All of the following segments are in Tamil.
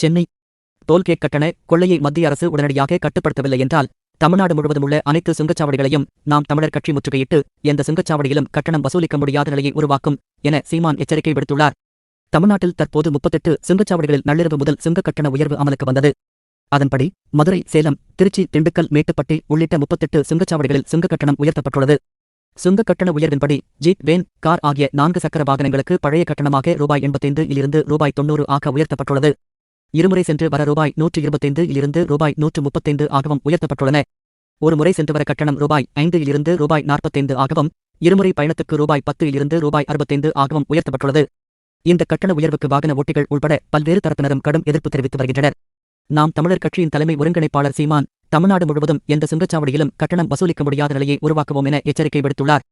சென்னை டோல்கேட் கட்டண கொள்ளையை மத்திய அரசு உடனடியாக கட்டுப்படுத்தவில்லை என்றால் தமிழ்நாடு முழுவதும் உள்ள அனைத்து சுங்கச்சாவடிகளையும் நாம் தமிழர் கட்சி முற்றுகையிட்டு எந்த சுங்கச்சாவடியிலும் கட்டணம் வசூலிக்க முடியாத நிலையை உருவாக்கும் என சீமான் எச்சரிக்கை விடுத்துள்ளார். தமிழ்நாட்டில் தற்போது முப்பத்தெட்டு சுங்கச்சாவடிகளில் நள்ளிரவு முதல் சுங்க கட்டண உயர்வு அமலுக்கு வந்தது. அதன்படி மதுரை சேலம் திருச்சி திண்டுக்கல் மேட்டுப்பட்டி உள்ளிட்ட முப்பத்தெட்டு சுங்கச்சாவடிகளில் சுங்க கட்டணம் உயர்த்தப்பட்டுள்ளது. சுங்க கட்டண உயர்வின்படி ஜீப் வேன் கார் ஆகிய நான்கு சக்கர வாகனங்களுக்கு பழைய கட்டணமாக ரூபாய் எண்பத்தைந்து இலிருந்து ரூபாய் தொன்னூறு ஆக உயர்த்தப்பட்டுள்ளது. இருமுறை சென்று வர ரூபாய் நூற்று இருபத்தைந்து இலிருந்து ரூபாய் நூற்று முப்பத்தைந்து ஆகவும் உயர்த்தப்பட்டுள்ளன. ஒரு முறை சென்று வர கட்டணம் ரூபாய் ஐந்து இலிருந்து ரூபாய் நாற்பத்தைந்து ஆகவும் இருமுறை பயணத்துக்கு ரூபாய் பத்து இலிருந்து ரூபாய் அறுபத்தைந்து ஆகவும் உயர்த்தப்பட்டுள்ளது. இந்த கட்டண உயர்வுக்கு வாகன ஓட்டிகள் உட்பட பல்வேறு தரப்பினரும் கடும் எதிர்ப்பு தெரிவித்து வருகின்றனர். நாம் தமிழர் கட்சியின் தலைமை ஒருங்கிணைப்பாளர் சீமான் தமிழ்நாடு முழுவதும் எந்த சுங்கச்சாவடியிலும் கட்டணம் வசூலிக்க முடியாத நிலையை உருவாக்குவோம் என எச்சரிக்கை விடுத்துள்ளார்.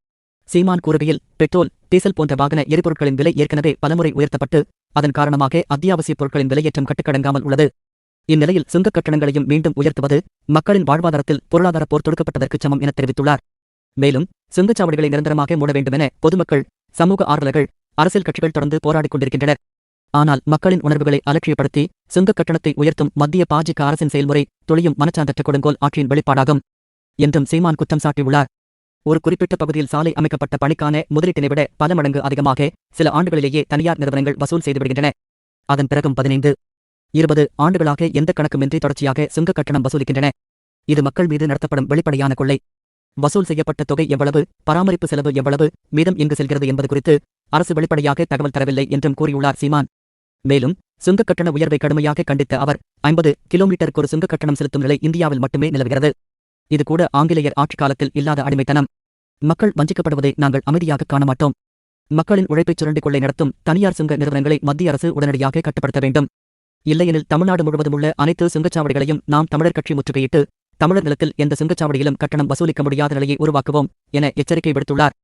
சீமான் கூறுகையில் பெட்ரோல் டீசல் போன்ற வாகன எரிபொருட்களின் விலை ஏற்கனவே பலமுறை உயர்த்தப்பட்டு அதன் காரணமாக அத்தியாவசியப் பொருட்களின் விலையேற்றம் கட்டுக்கடங்காமல் உள்ளது. இந்நிலையில் சுங்கக் கட்டணங்களையும் மீண்டும் உயர்த்துவது மக்களின் வாழ்வாதாரத்தில் பொருளாதார போர் தொடுக்கப்பட்டதற்கு சமம் என தெரிவித்துள்ளார். மேலும் சுங்கச்சாவடிகளை நிரந்தரமாக மூட வேண்டுமென பொதுமக்கள் சமூக ஆர்வலர்கள் அரசியல் கட்சிகள் தொடர்ந்து போராடிக் கொண்டிருக்கின்றனர். ஆனால் மக்களின் உணர்வுகளை அலட்சியப்படுத்தி சுங்கக் கட்டணத்தை உயர்த்தும் மத்திய பாஜக அரசின் செயல்முறை தொழியும் மனச்சாந்தற்ற கொடுங்கோல் ஆட்சியின் வெளிப்பாடாகும் என்றும் சீமான் குற்றம் சாட்டியுள்ளார். ஒரு குறிப்பிட்ட பகுதியில் சாலை அமைக்கப்பட்ட பணிக்கான முதலீட்டினை விட பல மடங்கு அதிகமாக சில ஆண்டுகளிலேயே தனியார் நிறுவனங்கள் வசூல் செய்துவிடுகின்றன அதன் பிறகும் பதினைந்து இருபது ஆண்டுகளாக எந்த கணக்குமின்றி தொடர்ச்சியாக சுங்கக் கட்டணம் வசூலிக்கின்றன. இது மக்கள் மீது நடத்தப்படும் வெளிப்படையான கொள்ளை. வசூல் செய்யப்பட்ட தொகை எவ்வளவு பராமரிப்பு செலவு எவ்வளவு மீதம் எங்கு செல்கிறது என்பது குறித்து அரசு வெளிப்படையாக தகவல் தரவில்லை என்றும் கூறியுள்ளார் சீமான். மேலும் சுங்கக் கட்டண உயர்வை கடுமையாக கண்டித்த அவர் ஐம்பது கிலோமீட்டருக்கு ஒரு சுங்க கட்டணம் செலுத்தும் நிலை இந்தியாவில் மட்டுமே நிலவுகிறது. இது கூட ஆங்கிலேயர் ஆட்சி காலத்தில் இல்லாத அடிமைத்தனம். மக்கள் வஞ்சிக்கப்படுவதை நாங்கள் அமைதியாக காண மாட்டோம் மக்களின் உழைப்பைச் சுரண்டி கொள்ளை நடத்தும் தனியார் சுங்க நிறுவனங்களை மத்திய அரசு உடனடியாக கட்டுப்படுத்த வேண்டும். இல்லையெனில் தமிழ்நாடு முழுவதும் உள்ள அனைத்து சுங்கச்சாவடிகளையும் நாம் தமிழர் கட்சி முற்றுகையிட்டு தமிழர் நிலத்தில் எந்த சுங்கச்சாவடியிலும் கட்டணம் வசூலிக்க முடியாத நிலையை உருவாக்குவோம் என எச்சரிக்கை விடுத்துள்ளார்.